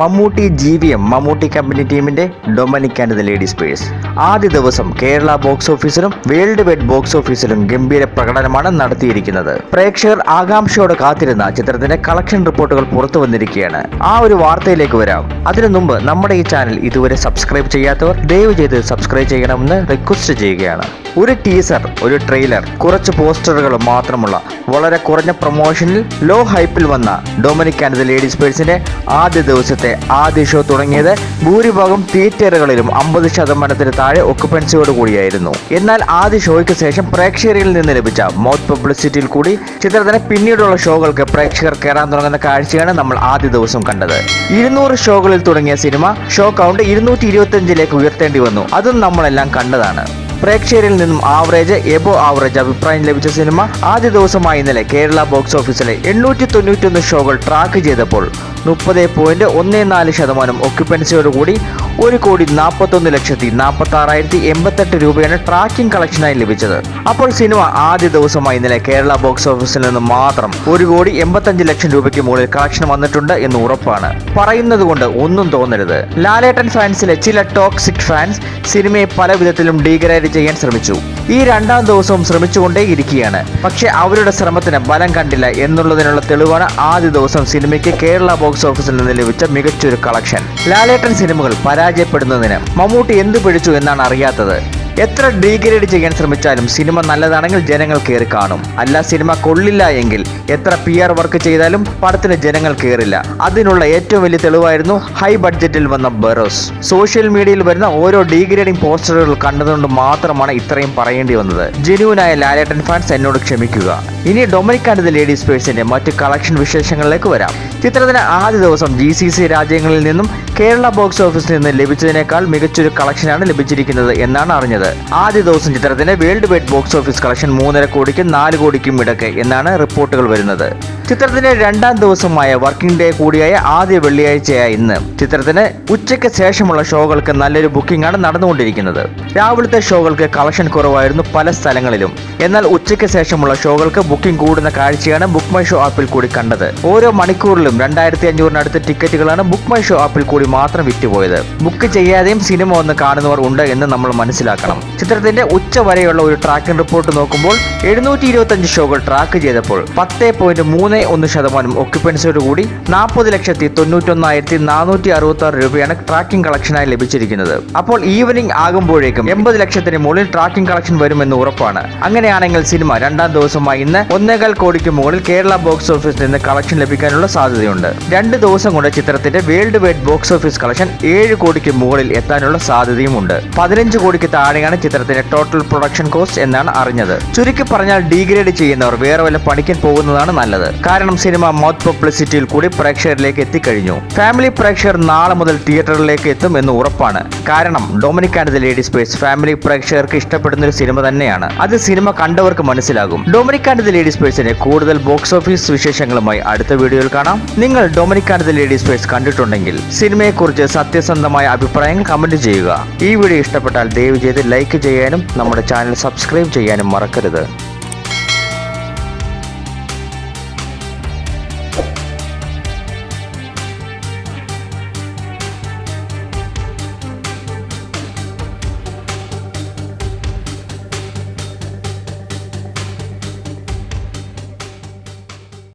Mammootty G V M Mammootty company ടീമിന്റെ Dominic and the ladies purse ആദ്യ ദിവസം Kerala box ഓഫീസിലും വേൾഡ് വൈഡ് ബോക്സ് ഓഫീസിലും ഗംഭീര പ്രകടനമാണ് നടത്തിയിരിക്കുന്നത്. പ്രേക്ഷകർ ആകാംക്ഷയോടെ കാത്തിരുന്ന ചിത്രത്തിന്റെ കളക്ഷൻ റിപ്പോർട്ടുകൾ പുറത്തു വന്നിരിക്കുകയാണ്. ആ ഒരു വാർത്തയിലേക്ക് വരാം. അതിനു മുമ്പ് നമ്മുടെ ഈ ചാനൽ ഇതുവരെ സബ്സ്ക്രൈബ് ചെയ്യാത്തവർ ദയവ് ചെയ്ത് സബ്സ്ക്രൈബ് ചെയ്യണമെന്ന് റിക്വസ്റ്റ് ചെയ്യുകയാണ്. ഒരു ടീസർ ഒരു ട്രെയിലർ കുറച്ച് പോസ്റ്ററുകൾ മാത്രമുള്ള വളരെ കുറഞ്ഞ പ്രൊമോഷനിൽ ലോ ഹൈപ്പിൽ വന്ന ഡൊമിനിക് ആൻഡ് ദ ലേഡീസ് പേഴ്സിന്റെ ആദ്യ ദിവസത്തെ ആദ്യ ഷോ തുടങ്ങിയത് ഭൂരിഭാഗം തിയേറ്ററുകളിലും അമ്പത് ശതമാനത്തിന് താഴെ ഒക്കുപ്പൻസിയോട് കൂടിയായിരുന്നു. എന്നാൽ ആദ്യ ഷോയ്ക്ക് ശേഷം പ്രേക്ഷകരിൽ നിന്ന് ലഭിച്ച മൗത്ത് പബ്ലിസിറ്റിയിൽ കൂടി ചിത്രത്തിന് പിന്നീടുള്ള ഷോകൾക്ക് പ്രേക്ഷകർ കയറാൻ തുടങ്ങുന്ന കാഴ്ചയാണ് നമ്മൾ ആദ്യ ദിവസം കണ്ടത്. ഇരുന്നൂറ് ഷോകളിൽ തുടങ്ങിയ സിനിമ ഷോ കൗണ്ട് ഇരുന്നൂറ്റി ഇരുപത്തിയഞ്ചിലേക്ക് ഉയർത്തേണ്ടി വന്നു. അതും നമ്മളെല്ലാം കണ്ടതാണ്. പ്രേക്ഷകരിൽ നിന്നും ആവറേജ് എബോ ആവറേജ് അഭിപ്രായം ലഭിച്ച സിനിമ ആദ്യ ദിവസമായ ഇന്നലെ കേരള ബോക്സ് ഓഫീസിലെ എണ്ണൂറ്റി തൊണ്ണൂറ്റൊന്ന് ഷോകൾ ട്രാക്ക് ചെയ്തപ്പോൾ മുപ്പത് പോയിന്റ് ഒന്ന് നാല് ശതമാനം ഒക്യുപ്പൻസിയോടുകൂടി ഒരു കോടി നാൽപ്പത്തൊന്ന് ലക്ഷത്തി നാൽപ്പത്തി ആറായിരത്തി എൺപത്തെട്ട് രൂപയാണ് ട്രാക്കിംഗ് കളക്ഷനായി ലഭിച്ചത്. അപ്പോൾ സിനിമ ആദ്യ ദിവസമായി ഇന്നലെ കേരള ബോക്സ് ഓഫീസിൽ നിന്ന് മാത്രം ഒരു കോടി എൺപത്തഞ്ച് ലക്ഷം രൂപയ്ക്ക് മുകളിൽ കളക്ഷൻ വന്നിട്ടുണ്ട് എന്ന് ഉറപ്പാണ്. പറയുന്നത് കൊണ്ട് ഒന്നും തോന്നരുത്. ലാലേട്ടൻ ഫാൻസിലെ ചില ടോക്സിക് ഫാൻസ് സിനിമയെ പല വിധത്തിലും ഡീഗ്രേഡ് ചെയ്യാൻ ശ്രമിച്ചു. ഈ രണ്ടാം ദിവസവും ശ്രമിച്ചുകൊണ്ടേ ഇരിക്കുകയാണ്. പക്ഷെ അവരുടെ ശ്രമത്തിന് ബലം കണ്ടില്ല എന്നുള്ളതിനുള്ള തെളിവാണ് ആദ്യ ദിവസം സിനിമയ്ക്ക് കേരള ബോക്സ് ഓഫീസിൽ നിന്ന് ലഭിച്ച മികച്ചൊരു കളക്ഷൻ ലാലേട്ടൻ സിനിമകൾ പരാജയപ്പെടുന്നതിന് മമ്മൂട്ടി എന്ത് പിടിച്ചു എന്നാണ് അറിയാത്തത്. എത്ര ഡീഗ്രേഡ് ചെയ്യാൻ ശ്രമിച്ചാലും സിനിമ നല്ലതാണെങ്കിൽ ജനങ്ങൾ കയറി കാണും. അല്ല സിനിമ കൊള്ളില്ല എങ്കിൽ എത്ര പി ആർ വർക്ക് ചെയ്താലും പടത്തിന് ജനങ്ങൾ കയറില്ല അതിനുള്ള ഏറ്റവും വലിയ തെളിവായിരുന്നു ഹൈ ബഡ്ജറ്റിൽ വന്ന ബറോസ് സോഷ്യൽ മീഡിയയിൽ വരുന്ന ഓരോ ഡീഗ്രേഡിംഗ് പോസ്റ്ററുകൾ കണ്ടതുകൊണ്ട് മാത്രമാണ് ഇത്രയും പറയേണ്ടി വന്നത്. ജെനുവിനായ ലാലേട്ടൻ ഫാൻസ് എന്നോട് ക്ഷമിക്കുക. ഇനി ഡൊമിനിക് ആൻഡ് ദ ലേഡീസ് പേഴ്സിന്റെ മറ്റ് കളക്ഷൻ വിശേഷങ്ങളിലേക്ക് വരാം. ചിത്രത്തിന് ആദ്യ ദിവസം ജി സി സി രാജ്യങ്ങളിൽ നിന്നും കേരള ബോക്സ് ഓഫീസിൽ നിന്ന് ലഭിച്ചതിനേക്കാൾ മികച്ചൊരു കളക്ഷനാണ് ലഭിച്ചിരിക്കുന്നത് എന്നാണ് അറിഞ്ഞത്. ആദ്യ ദിവസം ചിത്രത്തിന് world wide box office collection മൂന്നര കോടിക്കും നാല് കോടിക്കും ഇടയ്ക്ക് എന്നാണ് റിപ്പോർട്ടുകൾ വരുന്നത്. ചിത്രത്തിന്റെ രണ്ടാം ദിവസമായ വർക്കിംഗ് ഡേ കൂടിയായ ആദ്യ വെള്ളിയാഴ്ചയായ ഇന്ന്. ചിത്രത്തിന് ഉച്ചയ്ക്ക് ശേഷമുള്ള ഷോകൾക്ക് നല്ലൊരു ബുക്കിംഗ് ആണ് നടന്നുകൊണ്ടിരിക്കുന്നത്. രാവിലത്തെ ഷോകൾക്ക് കളക്ഷൻ കുറവായിരുന്നു പല സ്ഥലങ്ങളിലും. എന്നാൽ ഉച്ചയ്ക്ക് ശേഷമുള്ള ഷോകൾക്ക് ബുക്കിംഗ് കൂടുന്ന കാഴ്ചയാണ് ബുക്ക് മൈ ഷോ ആപ്പിൽ കൂടി കണ്ടത്. ഓരോ മണിക്കൂറിലും രണ്ടായിരത്തി അഞ്ഞൂറിനടുത്ത് ടിക്കറ്റുകളാണ് ബുക്ക് മൈ ഷോ ആപ്പിൽ കൂടി മാത്രം വിറ്റുപോയത്. ബുക്ക് ചെയ്യാതെയും സിനിമ ഒന്ന് കാണുന്നവർ ഉണ്ട് എന്ന് നമ്മൾ മനസ്സിലാക്കണം. ചിത്രത്തിന്റെ ഉച്ച വരെയുള്ള ഒരു ട്രാക്കിംഗ് റിപ്പോർട്ട് നോക്കുമ്പോൾ എഴുന്നൂറ്റി ഷോകൾ ട്രാക്ക് ചെയ്തപ്പോൾ പത്ത് പോയിന്റ് മൂന്ന് ഒന്ന് ശതമാനം ഒക്യുപ്പൻസിയോട് കൂടി നാൽപ്പത് ലക്ഷത്തി തൊണ്ണൂറ്റൊന്നായിരത്തി നാനൂറ്റി അറുപത്തി ആറ് രൂപയാണ് ട്രാക്കിംഗ് കളക്ഷനായി ലഭിച്ചിരിക്കുന്നത്. അപ്പോൾ ഈവനിംഗ് ആകുമ്പോഴേക്കും എൺപത് ലക്ഷത്തിന് മുകളിൽ ട്രാക്കിംഗ് കളക്ഷൻ വരുമെന്ന് ഉറപ്പാണ്. അങ്ങനെയാണെങ്കിൽ സിനിമ രണ്ടാം ദിവസമായി ഇന്ന് ഒന്നേകാൽ കോടിക്ക് മുകളിൽ കേരള ബോക്സ് ഓഫീസിൽ നിന്ന് കളക്ഷൻ ലഭിക്കാനുള്ള സാധ്യതയുണ്ട്. രണ്ട് ദിവസം കൊണ്ട് ചിത്രത്തിന്റെ world wide box office collection ഏഴ് കോടിക്ക് മുകളിൽ എത്താനുള്ള സാധ്യതയുമുണ്ട്. പതിനഞ്ച് കോടിക്ക് താഴെയാണ് ചിത്രത്തിന്റെ ടോട്ടൽ പ്രൊഡക്ഷൻ കോസ്റ്റ് എന്നാണ് അറിഞ്ഞത്. ചുരുക്കി പറഞ്ഞാൽ ഡീഗ്രേഡ് ചെയ്യുന്നവർ വേറെ വല്ല പണിക്കാൻ പോകുന്നതാണ് നല്ലത്. കാരണം സിനിമ മൗത്ത് പബ്ലിസിറ്റിയിൽ കൂടി പ്രേക്ഷകരിലേക്ക് എത്തിക്കഴിഞ്ഞു. ഫാമിലി പ്രേക്ഷകർ നാളെ മുതൽ തിയേറ്ററിലേക്ക് എത്തും എന്ന് ഉറപ്പാണ്. കാരണം Dominic and the lady space family പ്രേക്ഷകർക്ക് ഇഷ്ടപ്പെടുന്ന ഒരു സിനിമ തന്നെയാണ്. അത് സിനിമ കണ്ടവർക്ക് മനസ്സിലാകും. ഡൊമിനിക് ആൻഡ് ദ ലേഡി സ്പേസിന് കൂടുതൽ ബോക്സ് ഓഫീസ് വിശേഷങ്ങളുമായി അടുത്ത വീഡിയോയിൽ കാണാം. നിങ്ങൾ Dominic and the lady space കണ്ടിട്ടുണ്ടെങ്കിൽ സിനിമയെക്കുറിച്ച് സത്യസന്ധമായ അഭിപ്രായങ്ങൾ കമന്റ് ചെയ്യുക. ഈ വീഡിയോ ഇഷ്ടപ്പെട്ടാൽ ദയവ് ചെയ്ത് ലൈക്ക് ചെയ്യാനും നമ്മുടെ ചാനൽ സബ്സ്ക്രൈബ് ചെയ്യാനും മറക്കരുത്.